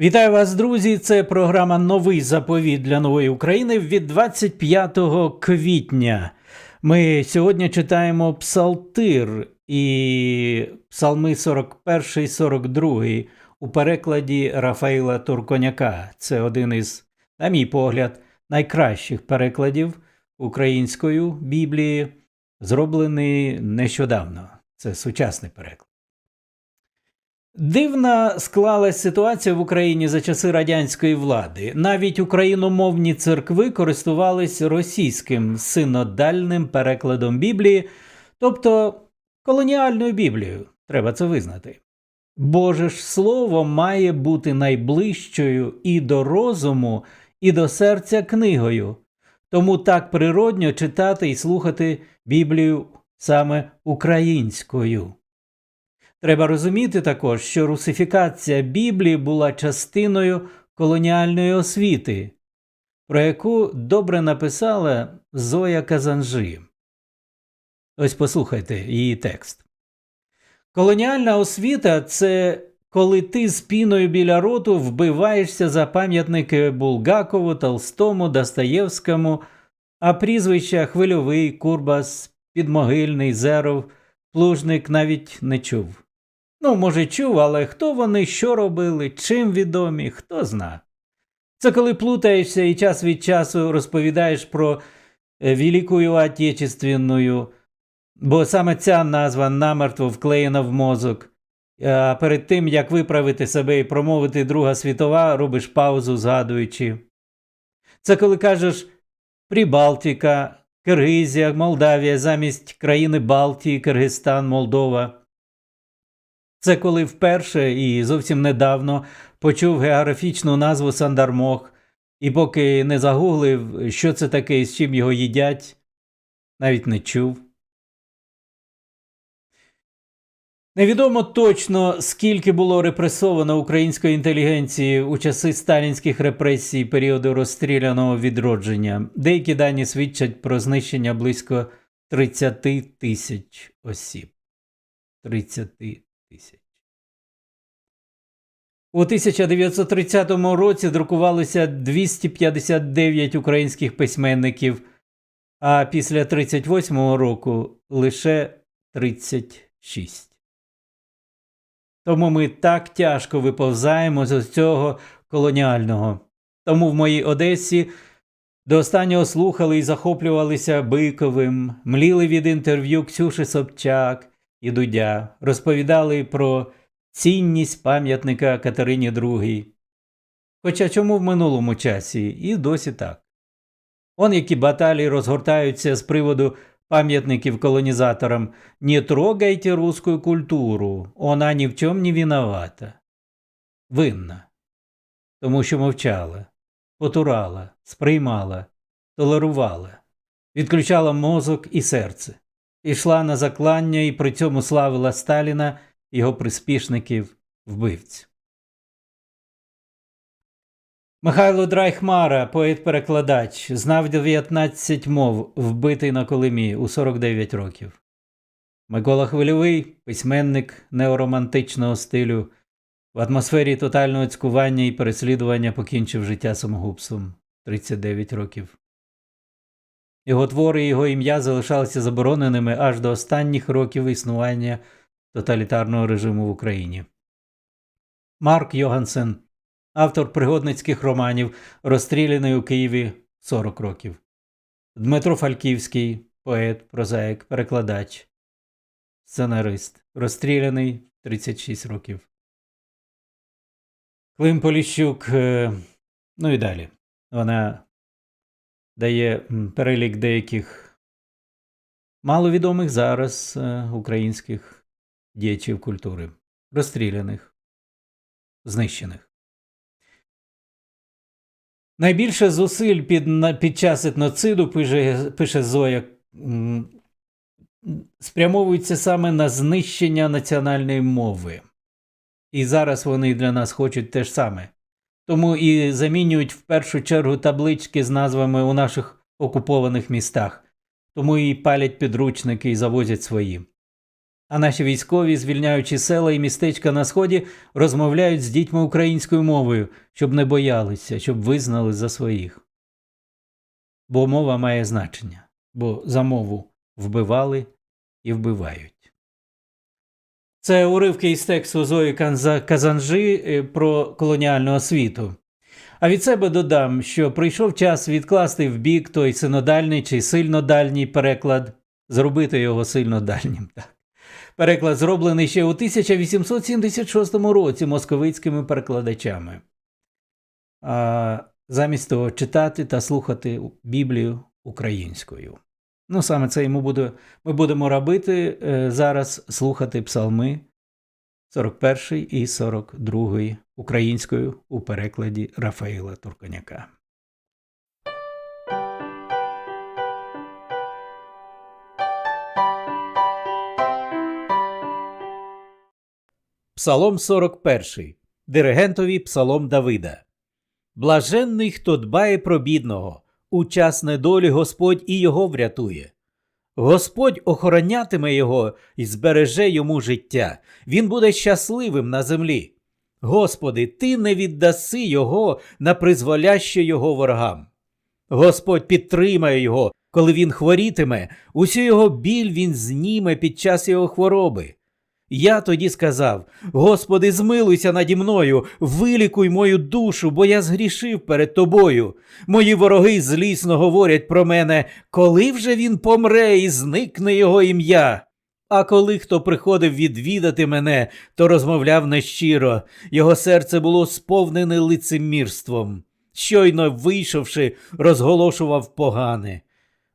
Вітаю вас, друзі! Це програма Новий заповіт для нової України від 25 квітня. Ми сьогодні читаємо Псалтир і Псалми 41 42 у перекладі Рафаїла Турконяка. Це один із, на мій погляд, найкращих перекладів українською Біблії, зроблений нещодавно. Це сучасний переклад. Дивна склалась ситуація в Україні за часи радянської влади. Навіть україномовні церкви користувались російським синодальним перекладом Біблії, тобто колоніальною Біблією. Треба це визнати. Боже ж Слово має бути найближчою і до розуму, і до серця книгою. Тому так природньо читати і слухати Біблію саме українською. Треба розуміти також, що русифікація Біблії була частиною колоніальної освіти, про яку добре написала Зоя Казанжи. Ось послухайте її текст. Колоніальна освіта це коли ти з піною біля роту вбиваєшся за пам'ятники Булгакову, Толстому, Достоєвському, а прізвища Хвильовий, Курбас, Підмогильний, Зеров, Плужник навіть не чув. Ну, може, чув, але хто вони, що робили, чим відомі, хто зна. Це коли плутаєшся і час від часу розповідаєш про е, Великую Отечественную, бо саме ця назва намертво вклеєна в мозок. А перед тим, як виправити себе і промовити Друга світова, робиш паузу, згадуючи. Це коли кажеш Прибалтика, Киргизія, Молдавія замість країни Балтії, Киргизстан, Молдова. Це коли вперше і зовсім недавно почув географічну назву Сандармох, і поки не загуглив, що це таке і з чим його їдять, навіть не чув. Невідомо точно, скільки було репресовано української інтелігенції у часи сталінських репресій періоду розстріляного відродження. Деякі дані свідчать про знищення близько 30 тисяч осіб. 30 тисяч. У 1930 році друкувалося 259 українських письменників, а після 38 року лише 36. Тому ми так тяжко виповзаємо з цього колоніального. Тому в моїй Одесі до останнього слухали і захоплювалися Биковим, мліли від інтерв'ю Ксюши Собчак і Дудя, розповідали про цінність пам'ятника Катерині II. Хоча чому в минулому часі і досі так. Он які баталії розгортаються з приводу пам'ятників колонізаторам «Не трогайте русскую культуру, вона ні в чому не виновата». Винна. Тому що мовчала, потурала, сприймала, толерувала, відключала мозок і серце, ішла на заклання і при цьому славила Сталіна, його приспішників, вбивць. Михайло Драйхмара, поет-перекладач, знав 19 мов, вбитий на Колимі у 49 років. Микола Хвильовий, письменник неоромантичного стилю, в атмосфері тотального цькування і переслідування покінчив життя самогубством 39 років. Його твори і його ім'я залишалися забороненими аж до останніх років існування тоталітарного режиму в Україні. Марк Йогансен автор пригодницьких романів, розстріляний у Києві 40 років. Дмитро Фальківський, поет, прозаїк, перекладач, сценарист, розстріляний 36 років. Клим Поліщук, е, ну і далі. Вона дає перелік деяких маловідомих зараз е, українських діячів культури, розстріляних, знищених. Найбільше зусиль під, під час етноциду, пише, пише Зоя, м, спрямовуються саме на знищення національної мови. І зараз вони для нас хочуть те ж саме. Тому і замінюють в першу чергу таблички з назвами у наших окупованих містах. Тому і палять підручники і завозять свої. А наші військові, звільняючи села і містечка на сході, розмовляють з дітьми українською мовою, щоб не боялися, щоб визнали за своїх. Бо мова має значення, бо за мову вбивали і вбивають. Це уривки із тексту Зої Казанжи е, про колоніальну освіту. А від себе додам, що прийшов час відкласти в бік той синодальний чи сильнодальній переклад, зробити його сильно дальнім. Так. Переклад зроблений ще у 1876 році московицькими перекладачами. А замість того читати та слухати Біблію українською. Ну, саме це йому буде, ми будемо робити е, зараз слухати псалми 41 і 42 українською у перекладі Рафаїла Турконяка. Псалом 41. Диригентові Псалом Давида. Блаженний, хто дбає про бідного, у час недолі Господь і його врятує. Господь охоронятиме його і збереже йому життя. Він буде щасливим на землі. Господи, ти не віддаси його на призволяще його ворогам. Господь підтримає його, коли він хворітиме, усю його біль він зніме під час його хвороби. Я тоді сказав: Господи, змилуйся наді мною, вилікуй мою душу, бо я згрішив перед тобою. Мої вороги злісно говорять про мене, коли вже він помре і зникне його ім'я. А коли хто приходив відвідати мене, то розмовляв нещиро, його серце було сповнене лицемірством. Щойно вийшовши, розголошував погане.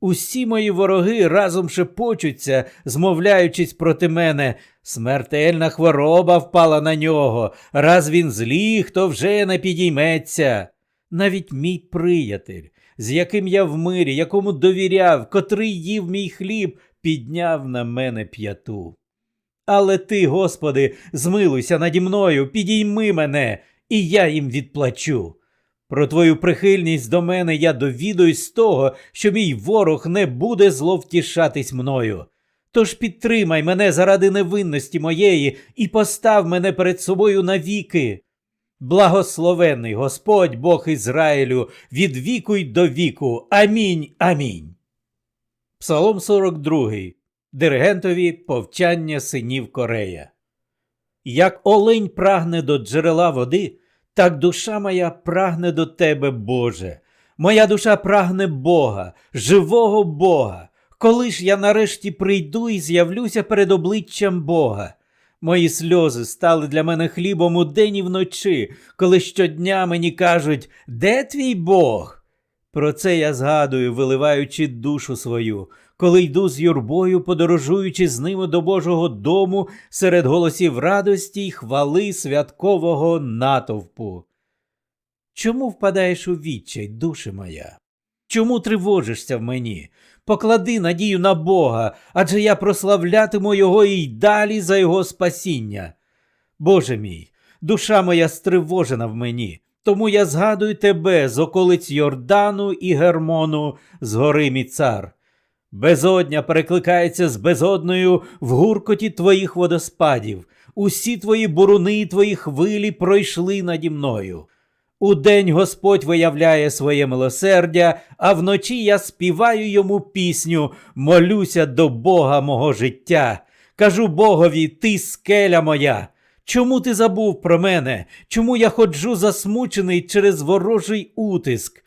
Усі мої вороги разом шепочуться, змовляючись проти мене. Смертельна хвороба впала на нього. Раз він зліг, то вже не підійметься. Навіть мій приятель, з яким я в мирі, якому довіряв, котрий їв мій хліб, підняв на мене п'яту. Але ти, Господи, змилуйся наді мною, підійми мене, і я їм відплачу. Про твою прихильність до мене я довідуюсь з того, що мій ворог не буде зловтішатись мною. Тож підтримай мене заради невинності моєї і постав мене перед собою навіки. Благословений Господь Бог Ізраїлю від віку й до віку. Амінь. Амінь. Псалом 42. Диригентові повчання синів Корея. Як олень прагне до джерела води, так душа моя прагне до тебе, Боже. Моя душа прагне Бога, живого Бога. Коли ж я нарешті прийду і з'явлюся перед обличчям Бога. Мої сльози стали для мене хлібом удень і вночі, коли щодня мені кажуть, де твій Бог? Про це я згадую, виливаючи душу свою, коли йду з юрбою, подорожуючи з ними до Божого дому серед голосів радості й хвали святкового натовпу. Чому впадаєш у відчай, душе моя? Чому тривожишся в мені? Поклади надію на Бога, адже я прославлятиму Його і далі за Його спасіння. Боже мій, душа моя стривожена в мені, тому я згадую тебе з околиць Йордану і Гермону з гори Міцар. Безодня перекликається з безодною в гуркоті твоїх водоспадів. Усі твої буруни і твої хвилі пройшли наді мною. Удень Господь виявляє своє милосердя, а вночі я співаю йому пісню, молюся до Бога мого життя. Кажу Богові, ти скеля моя. Чому ти забув про мене? Чому я ходжу засмучений через ворожий утиск?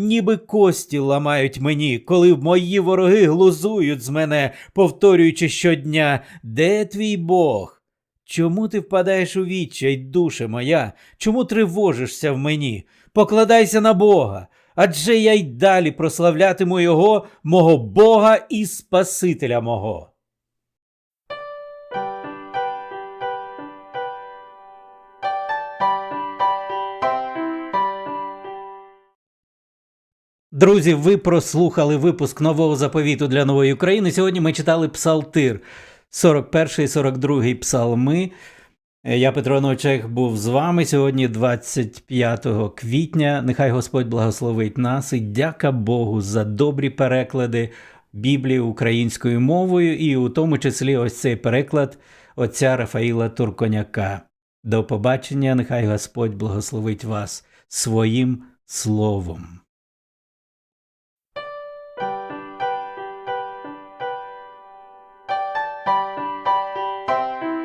Ніби кості ламають мені, коли мої вороги глузують з мене, повторюючи щодня, де твій Бог? Чому ти впадаєш у відчай, душе моя? Чому тривожишся в мені? Покладайся на Бога, адже я й далі прославлятиму Його, мого Бога і Спасителя мого. Друзі, ви прослухали випуск нового заповіту для нової України. Сьогодні ми читали Псалтир, 41 і 42 псалми. Е, Я, Петро Новичек, був з вами сьогодні, 25 квітня. Нехай Господь благословить нас і дяка Богу за добрі переклади Біблії українською мовою, і у тому числі ось цей переклад отця Рафаїла Турконяка. До побачення, нехай Господь благословить вас своїм словом.